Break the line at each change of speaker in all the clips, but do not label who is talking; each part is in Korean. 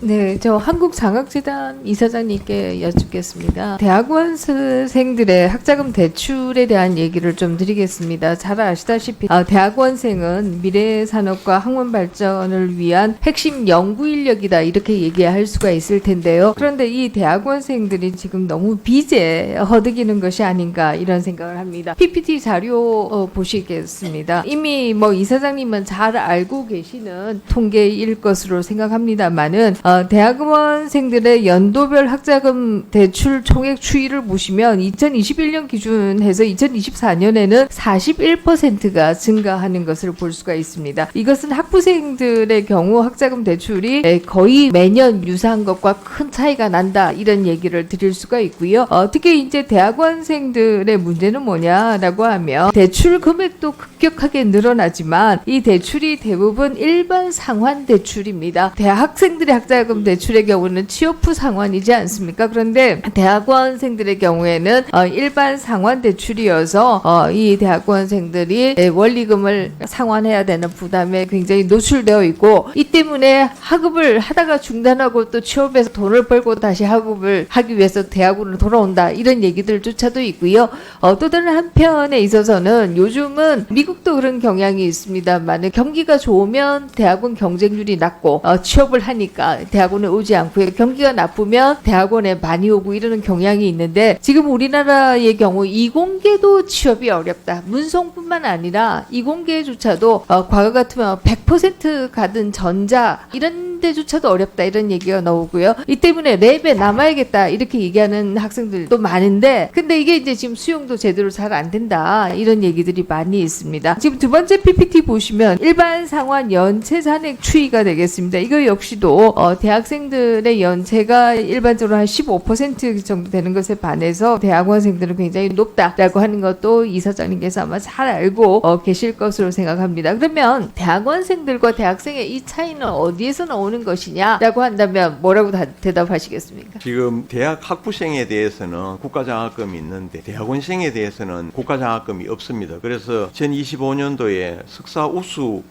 네, 저 한국장학재단 이사장님께 여쭙겠습니다. 대학원생들의 학자금 대출에 대한 얘기를 좀 드리겠습니다. 잘 아시다시피 아, 대학원생은 미래 산업과 학문 발전을 위한 핵심 연구 인력이다 이렇게 얘기할 수가 있을 텐데요. 그런데 이 대학원생들이 지금 너무 빚에 허드기는 것이 아닌가 이런 생각을 합니다. PPT 자료 어, 보시겠습니다. 이미 뭐 이사장님은 잘 알고 계시는 통계일 것으로 생각합니다만 은 어, 대학원생들의 연도별 학자금 대출 총액 추이를 보시면 2021년 기준해서 2024년에는 41%가 증가하는 것을 볼 수가 있습니다. 이것은 학부생들의 경우 학자금 대출이 에, 거의 매년 유사한 것과 큰 차이가 난다 이런 얘기를 드릴 수가 있고요. 어, 특히 이제 대학원생들의 문제는 뭐냐라고 하면 대출 금액도 급격하게 늘어나지만 이 대출이 대부분 일반 상환 대출입니다. 대학생들 의 학자금 대출의 경우는 취업 후 상환이지 않습니까? 그런데 대학원생들의 경우에는 어, 일반 상환 대출이어서 어, 이 대학원생들이 에, 원리금을 상환해야 되는 부담에 굉장히 노출되어 있고 이 때문에 학업을 하다가 중단하고 또 취업해서 돈을 벌고 다시 학업을 하기 위해서 대학으로 돌아온다 이런 얘기들조차도 있고요. 어, 또 다른 한편에 있어서는 요즘은 미국도 그런 경향이 있습니다만 경기가 좋으면 대학원 경쟁률이 낮고 어, 취업을 하니까 대학원에 오지 않고요. 경기가 나쁘면 대학원에 많이 오고 이러는 경향이 있는데 지금 우리나라의 경우 이공계도 취업이 어렵다. 문성뿐만 아니라 이공계조차도 어, 과거 같으면 100% 가든 전자 이런 데조차도 어렵다 이런 얘기가 나오고요. 이 때문에 랩에 남아야겠다 이렇게 얘기하는 학생들도 많은데 근데 이게 이제 지금 수용도 제대로 잘 안 된다 이런 얘기들이 많이 있습니다. 지금 두 번째 PPT 보시면 일반 상환 연체 잔액 추이가 되겠습니다. 이거 역시도 어, 대학생들의 연체가 일반적으로 한 15% 정도 되는 것에 반해서 대학원생들은 굉장히 높다라고 하는 것도 이 사장님께서 아마 잘 알고 어, 계실 것으로 생각합니다. 그러면 대학원생들과 대학생의 이 차이는 어디에서 나오는 것이냐라고 한다면 뭐라고 다- 대답하시겠습니까?
지금 대학 학부생에 대해서는 국가장학금이 있는데 대학원생에 대해서는 국가장학금이 없습니다. 그래서 2025년도에 석사 우수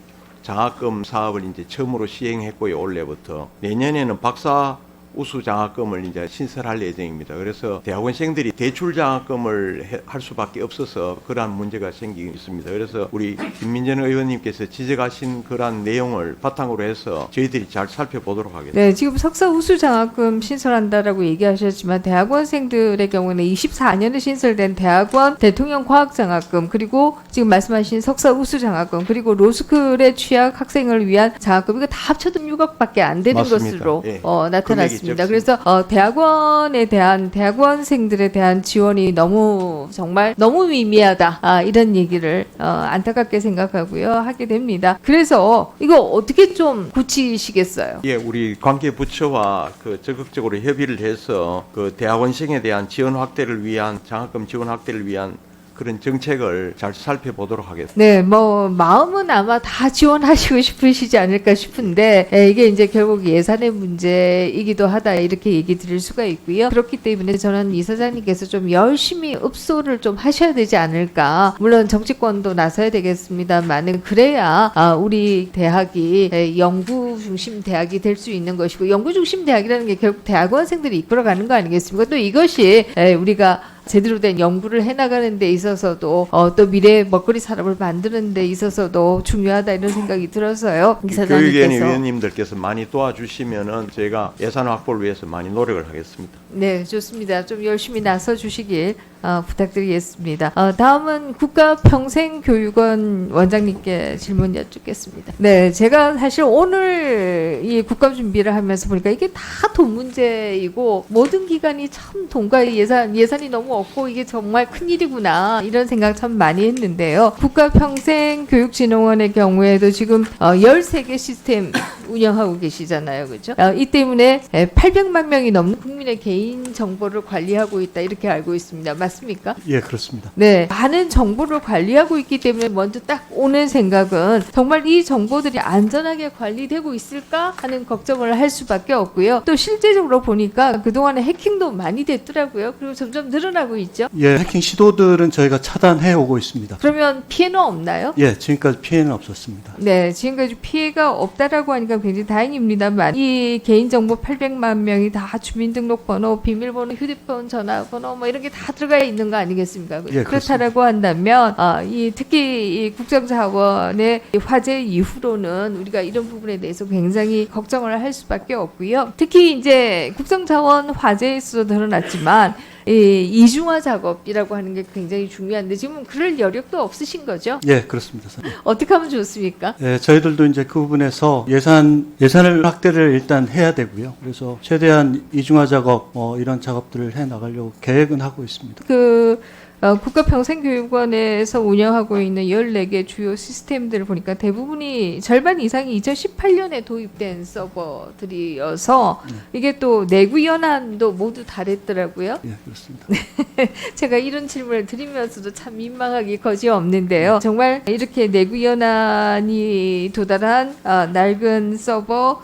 장학금 사업을 이제 처음으로 시행했고요. 올해부터 내년에는 박사 우수 장학금을 이제 신설할 예정입니다. 그래서 대학원생들이 대출 장학금을 해- 할 수밖에 없어서 그러한 문제가 생기고 있습니다. 그래서 우리 김민전 의원님께서 지적하신 그러한 내용을 바탕으로 해서 저희들이 잘 살펴보도록 하겠습니다.
네, 지금 석사 우수 장학금 신설한다라고 얘기하셨지만 대학원생들의 경우는 24년에 신설된 대학원 대통령 과학 장학금 그리고 지금 말씀하신 석사 우수 장학금 그리고 로스쿨에 취학 학생을 위한 장학금 이거 다 합쳐도 6억밖에 안 되는
맞습니다.
것으로
예.
어, 나타났습니다.
금액이
그래서 어, 대학원에 대한 대학원생들에 대한 지원이 너무 정말 너무 미미하다 아, 이런 얘기를 어, 안타깝게 생각하고요 하게 됩니다. 그래서 이거 어떻게 좀 고치시겠어요?
예, 우리 관계 부처와 그 적극적으로 협의를 해서 그 대학원생에 대한 지원 확대를 위한 장학금 지원 확대를 위한 그런 정책을 잘 살펴보도록 하겠습니다.
네, 뭐 마음은 아마 다 지원하시고 싶으시지 않을까 싶은데 에, 이게 이제 결국 예산의 문제이기도 하다 이렇게 얘기 드릴 수가 있고요. 그렇기 때문에 저는 이 사장님께서 좀 열심히 읍소를 좀 하셔야 되지 않을까. 물론 정치권도 나서야 되겠습니다만은 그래야 아, 우리 대학이 에, 연구 중심 대학이 될 수 있는 것이고 연구 중심 대학이라는 게 결국 대학원생들이 이끌어가는 거 아니겠습니까? 또 이것이 에, 우리가 제대로 된 연구를 해나가는 데 있어서도 어, 또 미래 먹거리 산업을 만드는 데 있어서도 중요하다 이런 생각이 들어서요.
교육위원 위원님들께서 많이 도와주시면은 저희가 예산 확보를 위해서 많이 노력을 하겠습니다.
네 좋습니다. 좀 열심히 나서 주시길 어, 부탁드리겠습니다. 어, 다음은 국가평생교육원 원장님께 질문 여쭙겠습니다. 네 제가 사실 오늘 이 국감 준비를 하면서 보니까 이게 다 돈 문제이고 모든 기관이 참 돈과 예산 예산이 너무 없고 이게 정말 큰 일이구나 이런 생각 참 많이 했는데요. 국가평생교육진흥원의 경우에도 지금 어, 13개 시스템 운영하고 계시잖아요. 그죠? 어, 이 때문에 에, 800만 명이 넘는 국민의 개인 정보를 관리하고 있다 이렇게 알고 있습니다. 맞습니까?
예, 그렇습니다.
네, 많은 정보를 관리하고 있기 때문에 먼저 딱 오는 생각은 정말 이 정보들이 안전하게 관리되고 있을까 하는 걱정을 할 수밖에 없고요. 또 실제적으로 보니까 그동안에 해킹도 많이 됐더라고요. 그리고 점점 늘어나고 있죠.
예, 해킹 시도들은 저희가 차단해 오고 있습니다.
그러면 피해는 없나요?
예, 지금까지 피해는 없었습니다.
네, 지금까지 피해가 없다라고 하니까 있으니까 굉장히 다행입니다만 이 개인정보 800만 명이 다 주민등록번호, 비밀번호, 휴대폰 전화번호 뭐 이런 게 다 들어가 있는 거 아니겠습니까?
예,
그렇다라고 한다면 아, 이 특히 이 국정자원의 화재 이후로는 우리가 이런 부분에 대해서 굉장히 걱정을 할 수밖에 없고요. 특히 이제 국정자원 화재에서 드러났지만 이 이중화 작업이라고 하는 게 굉장히 중요한데 지금 그럴 여력도 없으신 거죠?
예, 그렇습니다. 선생님.
어떻게 하면 좋습니까?
예, 저희들도 이제 그 부분에서 예산 예산을 확대를 일단 해야 되고요. 그래서 최대한 이중화 작업 뭐 이런 작업들을 해 나가려고 계획은 하고 있습니다.
그 어, 국가평생교육원에서 운영하고 있는 14개 주요 시스템들을 보니까 대부분이 절반 이상이 2018년에 도입된 서버들이어서 이게 또 내구 연한도 모두 달했더라고요.
예, 그렇습니다.
제가 이런 질문을 드리면서도 참 민망하기 거지 없는데요. 정말 이렇게 내구 연한이 도달한 아, 낡은 서버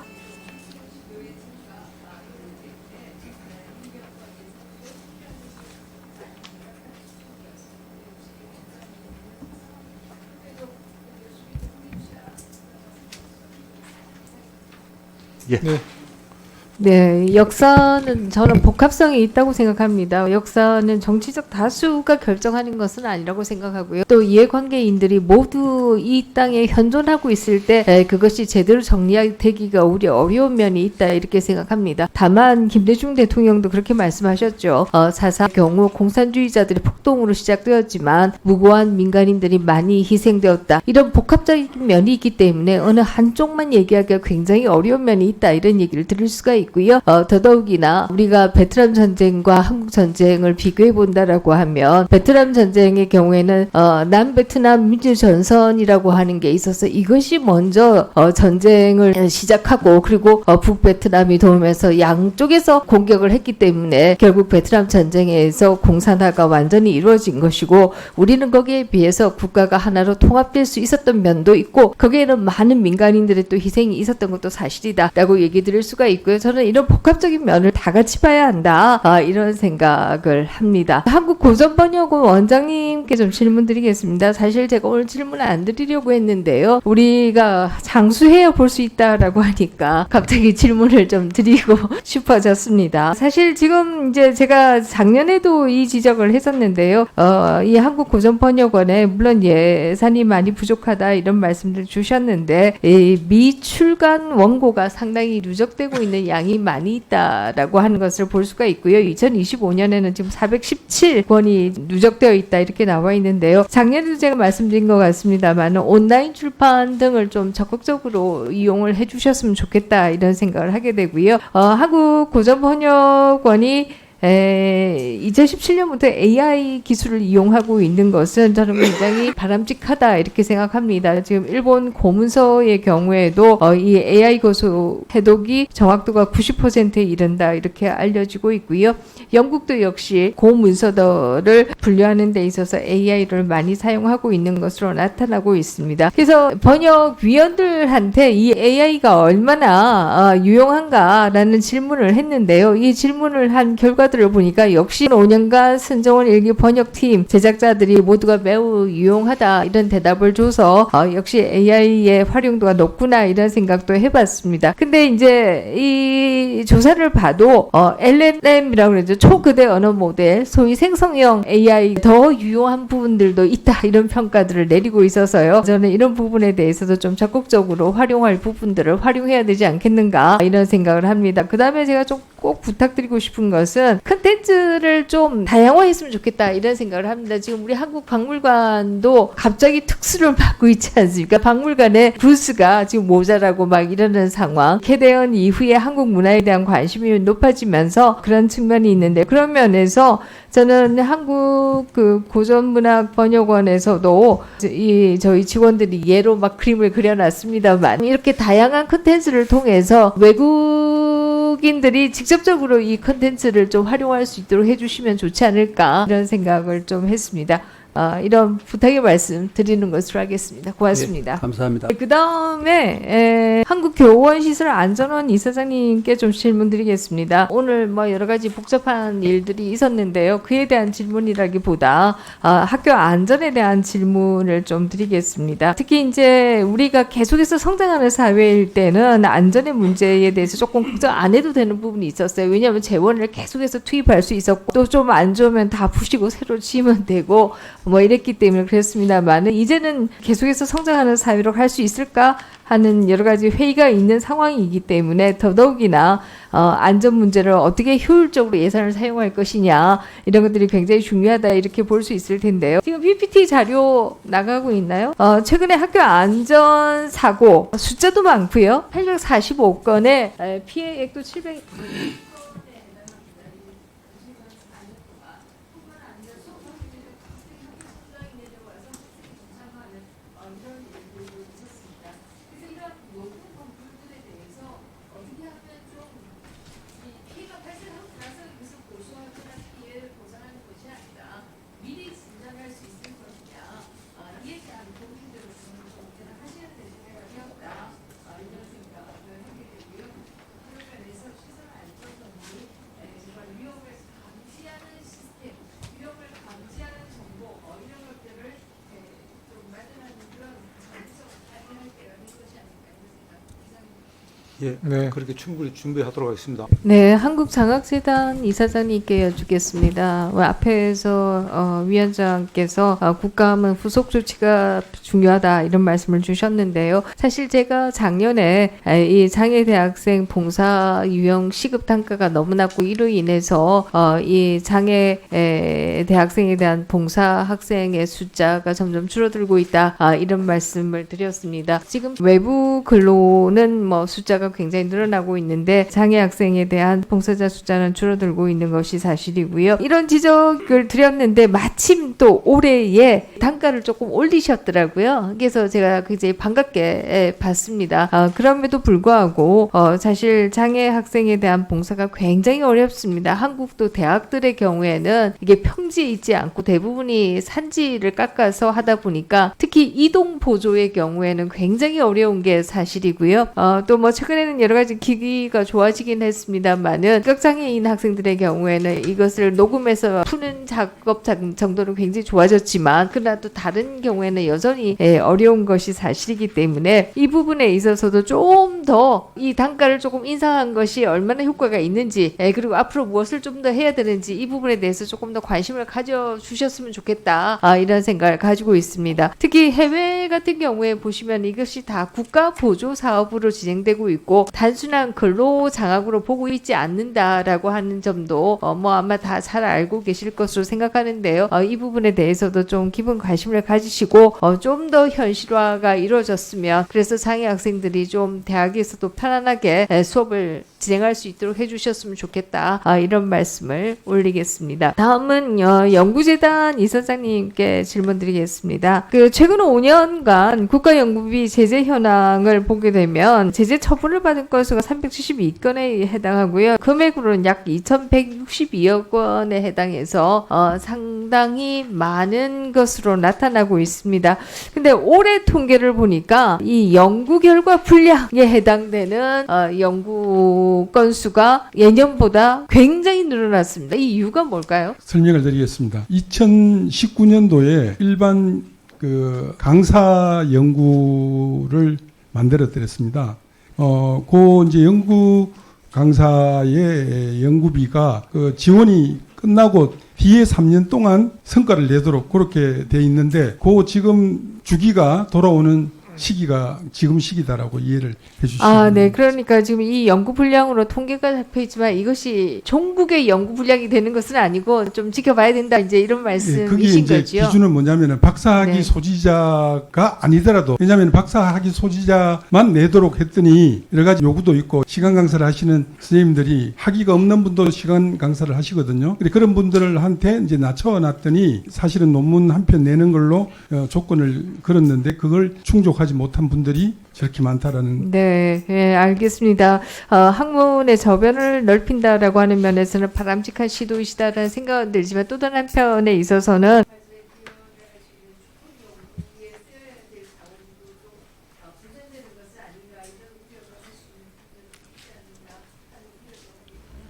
예.
네, 역사는 저는 복합성이 있다고 생각합니다. 역사는 정치적 다수가 결정하는 것은 아니라고 생각하고요. 또 이해관계인들이 모두 이 땅에 현존하고 있을 때 에, 그것이 제대로 정리되기가 우리 어려운 면이 있다 이렇게 생각합니다. 다만 김대중 대통령도 그렇게 말씀하셨죠. 어, 사사 경우 공산주의자들이 폭동으로 시작되었지만 무고한 민간인들이 많이 희생되었다. 이런 복합적인 면이 있기 때문에 어느 한쪽만 얘기하기가 굉장히 어려운 면이 있다 이런 얘기를 들을 수가 있고 요. 어, 더더욱이나 우리가 베트남 전쟁과 한국 전쟁을 비교해 본다라고 하면 베트남 전쟁의 경우에는 어, 남베트남 민주 전선이라고 하는 게 있어서 이것이 먼저 어, 전쟁을 시작하고 그리고 어, 북베트남이 도우면서 양쪽에서 공격을 했기 때문에 결국 베트남 전쟁에서 공산화가 완전히 이루어진 것이고 우리는 거기에 비해서 국가가 하나로 통합될 수 있었던 면도 있고 거기에는 많은 민간인들의 또 희생이 있었던 것도 사실이다라고 얘기 드릴 수가 있고요. 저는 이런 복합적인 면을 다 같이 봐야 한다 아, 이런 생각을 합니다. 한국 고전번역원 원장님께 좀 질문드리겠습니다. 사실 제가 오늘 질문 안 드리려고 했는데요. 우리가 장수해야 볼 수 있다라고 하니까 갑자기 질문을 좀 드리고 싶어졌습니다. 사실 지금 이제 제가 작년에도 이 지적을 했었는데요. 어, 이 한국 고전번역원에 물론 예산이 많이 부족하다 이런 말씀들 주셨는데 이 미출간 원고가 상당히 누적되고 있는 양이 많이 있다라고 하는 것을 볼 수가 있고요. 2025년에는 지금 417권이 누적되어 있다 이렇게 나와 있는데요. 작년에도 제가 말씀드린 것 같습니다만 온라인 출판 등을 좀 적극적으로 이용을 해주셨으면 좋겠다 이런 생각을 하게 되고요. 어, 한국 고전 번역원이 에, 2017년부터 AI 기술을 이용하고 있는 것은 저는 굉장히 바람직하다 이렇게 생각합니다. 지금 일본 고문서의 경우에도 어, 이 AI 고소 해독이 정확도가 90%에 이른다 이렇게 알려지고 있고요. 영국도 역시 고문서들을 분류하는 데 있어서 AI를 많이 사용하고 있는 것으로 나타나고 있습니다. 그래서 번역위원들한테 이 AI가 얼마나 어, 유용한가라는 질문을 했는데요. 이 질문을 한 결과 들을 보니까 역시 5년간 선정원 일기 번역팀 제작자들이 모두가 매우 유용하다 이런 대답을 줘서 어, 역시 AI의 활용도가 높구나 이런 생각도 해봤습니다. 근데 이제 이 조사를 봐도 어, LLM이라고 그러죠. 초그대 언어 모델, 소위 생성형 AI 더 유용한 부분들도 있다 이런 평가들을 내리고 있어서요. 저는 이런 부분에 대해서도 좀 적극적으로 활용할 부분들을 활용해야 되지 않겠는가 이런 생각을 합니다. 그 다음에 제가 좀 꼭 부탁드리고 싶은 것은 컨텐츠를 좀 다양화했으면 좋겠다 이런 생각을 합니다. 지금 우리 한국 박물관도 갑자기 특수를 받고 있지 않습니까? 박물관에 부스가 지금 모자라고 막 이러는 상황. 개대원 이후에 한국 문화에 대한 관심이 높아지면서 그런 측면이 있는데 그런 면에서 저는 한국 그 고전문학 번역원에서도 이 저희 직원들이 예로 막 그림을 그려놨습니다만 이렇게 다양한 컨텐츠를 통해서 외국 인들이 직접적으로 이 컨텐츠를 좀 활용할 수 있도록 해주시면 좋지 않을까 이런 생각을 좀 했습니다. 어, 이런 부탁의 말씀 드리는 것으로 하겠습니다. 고맙습니다.
예, 감사합니다.
그 다음에 한국교원시설안전원 이사장님께 좀 질문드리겠습니다. 오늘 뭐 여러 가지 복잡한 일들이 있었는데요. 그에 대한 질문이라기보다 아, 학교 안전에 대한 질문을 좀 드리겠습니다. 특히 이제 우리가 계속해서 성장하는 사회일 때는 안전의 문제에 대해서 조금 걱정 안 해도 되는 부분이 있었어요. 왜냐하면 재원을 계속해서 투입할 수 있었고 또 좀 안 좋으면 다 부시고 새로 지으면 되고 뭐 이랬기 때문에 그랬습니다만은 이제는 계속해서 성장하는 사회로 갈 수 있을까 하는 여러 가지 회의가 있는 상황이기 때문에 더더욱이나 어, 안전 문제를 어떻게 효율적으로 예산을 사용할 것이냐 이런 것들이 굉장히 중요하다 이렇게 볼 수 있을 텐데요. 지금 PPT 자료 나가고 있나요? 어, 최근에 학교 안전 사고 숫자도 많고요. 845건의 피해액도 700
예,
네.
그렇게 충분히 준비하도록 하겠습니다.
네, 한국장학재단 이사장님께 여쭙겠습니다. 뭐 앞에서 어, 위원장께서 어, 국감은 후속 조치가 중요하다 이런 말씀을 주셨는데요. 사실 제가 작년에 에, 이 장애 대학생 봉사 유형 시급 단가가 너무 낮고 이로 인해서 어, 이 장애 에, 대학생에 대한 봉사 학생의 숫자가 점점 줄어들고 있다 아, 이런 말씀을 드렸습니다. 지금 외부 근로는 뭐 숫자가 굉장히 늘어나고 있는데 장애 학생에 대한 봉사자 숫자는 줄어들고 있는 것이 사실이고요. 이런 지적을 드렸는데 마침 또 올해에 단가를 조금 올리셨더라고요. 그래서 제가 굉장히 반갑게 예, 봤습니다. 아, 그럼에도 불구하고 어, 사실 장애 학생에 대한 봉사가 굉장히 어렵습니다. 한국도 대학들의 경우에는 이게 평지에 있지 않고 대부분이 산지를 깎아서 하다 보니까 특히 이동 보조의 경우에는 굉장히 어려운 게 사실이고요. 어, 또뭐 최근 에는 여러 가지 기기가 좋아지긴 했습니다만은 시각장애인 학생들의 경우에는 이것을 녹음해서 푸는 작업 자- 정도는 굉장히 좋아졌지만 그러나 또 다른 경우에는 여전히 예, 어려운 것이 사실이기 때문에 이 부분에 있어서도 좀 더 이 단가를 조금 인상한 것이 얼마나 효과가 있는지 예, 그리고 앞으로 무엇을 좀 더 해야 되는지 이 부분에 대해서 조금 더 관심을 가져 주셨으면 좋겠다 아, 이런 생각을 가지고 있습니다. 특히 해외 같은 경우에 보시면 이것이 다 국가 보조 사업으로 진행되고 있고 단순한 근로 장학으로 보고 있지 않는다라고 하는 점도 어, 뭐 아마 다 잘 알고 계실 것으로 생각하는데요. 어, 이 부분에 대해서도 좀 깊은 관심을 가지시고 어, 좀 더 현실화가 이루어졌으면 그래서 장애 학생들이 좀 대학에서도 편안하게 에, 수업을 진행할 수 있도록 해주셨으면 좋겠다. 아, 이런 말씀을 올리겠습니다. 다음은 어, 연구재단 이사장님께 질문드리겠습니다. 그 최근 5년간 국가연구비 제재 현황을 보게 되면 제재 처분을 받은 건수가 372건에 해당하고요. 금액으로는 약 2,162억 원에 해당해서 어, 상당히 많은 것으로 나타나고 있습니다. 근데 올해 통계를 보니까 이 연구 결과 분량에 해당되는 어, 연구 건수가 예년보다 굉장히 늘어났습니다. 이 이유가 뭘까요?
설명을 드리겠습니다. 2019년도에 일반 그 강사 연구를 만들어 드렸습니다. 어, 그 이제 연구 강사의 연구비가 그 지원이 끝나고 뒤에 3년 동안 성과를 내도록 그렇게 돼 있는데 그 지금 주기가 돌아오는 시기가 지금 시기다라고 이해를 해주시면
아, 네. 그러니까 지금 이 연구 분량으로 통계가 잡혀 있지만 이것이 종국의 연구 분량이 되는 것은 아니고 좀 지켜봐야 된다. 이제 이런
예,
말씀이신
그게 이제
거지요.
기준은 뭐냐면은 박사학위
네.
소지자가 아니더라도 왜냐하면 박사학위 소지자만 내도록 했더니 여러 가지 요구도 있고 시간 강사를 하시는 선생님들이 학위가 없는 분도 시간 강사를 하시거든요. 그런 분들한테 이제 낮춰놨더니 사실은 논문 한 편 내는 걸로 어, 조건을 걸었는데 그걸 충족하지 참여하지 못한 분들이 저렇게 많다라는.
네, 예, 알겠습니다. 어, 학문의 저변을 넓힌다라고 하는 면에서는 바람직한 시도이시다라는 생각은 들지만 또 다른 한편에 있어서는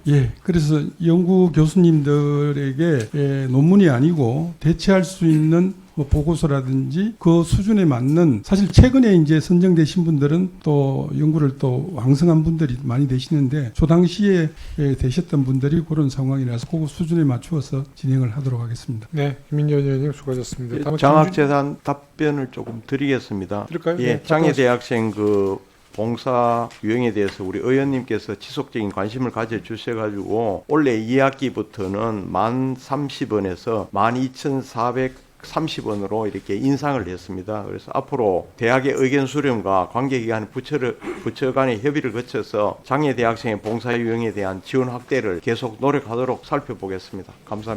예, 그래서 연구 교수님들에게 예, 논문이 아니고 대체할 수 있는 뭐 보고서라든지 그 수준에 맞는 사실 최근에 이제 선정되신 분들은 또 연구를 또 왕성한 분들이 많이 되시는데 저 당시에 되셨던 분들이 그런 상황이라서 그 수준에 맞추어서 진행을 하도록 하겠습니다.
네, 김민재 의원님 수고하셨습니다.
장학재산 김준... 답변을 조금 드리겠습니다.
드릴까요?
예,
네,
장애 대학생 그 봉사 유형에 대해서 우리 의원님께서 지속적인 관심을 가져주셔가지고 올해 2학기부터는 1,030원에서 12,400 30원으로 이렇게 인상을 했습니다. 그래서 앞으로 대학의 의견 수렴과 관계기관 부처를, 부처 간의 협의를 거쳐서 장애 대학생의 봉사 유형에 대한 지원 확대를 계속 노력하도록 살펴보겠습니다. 감사합니다.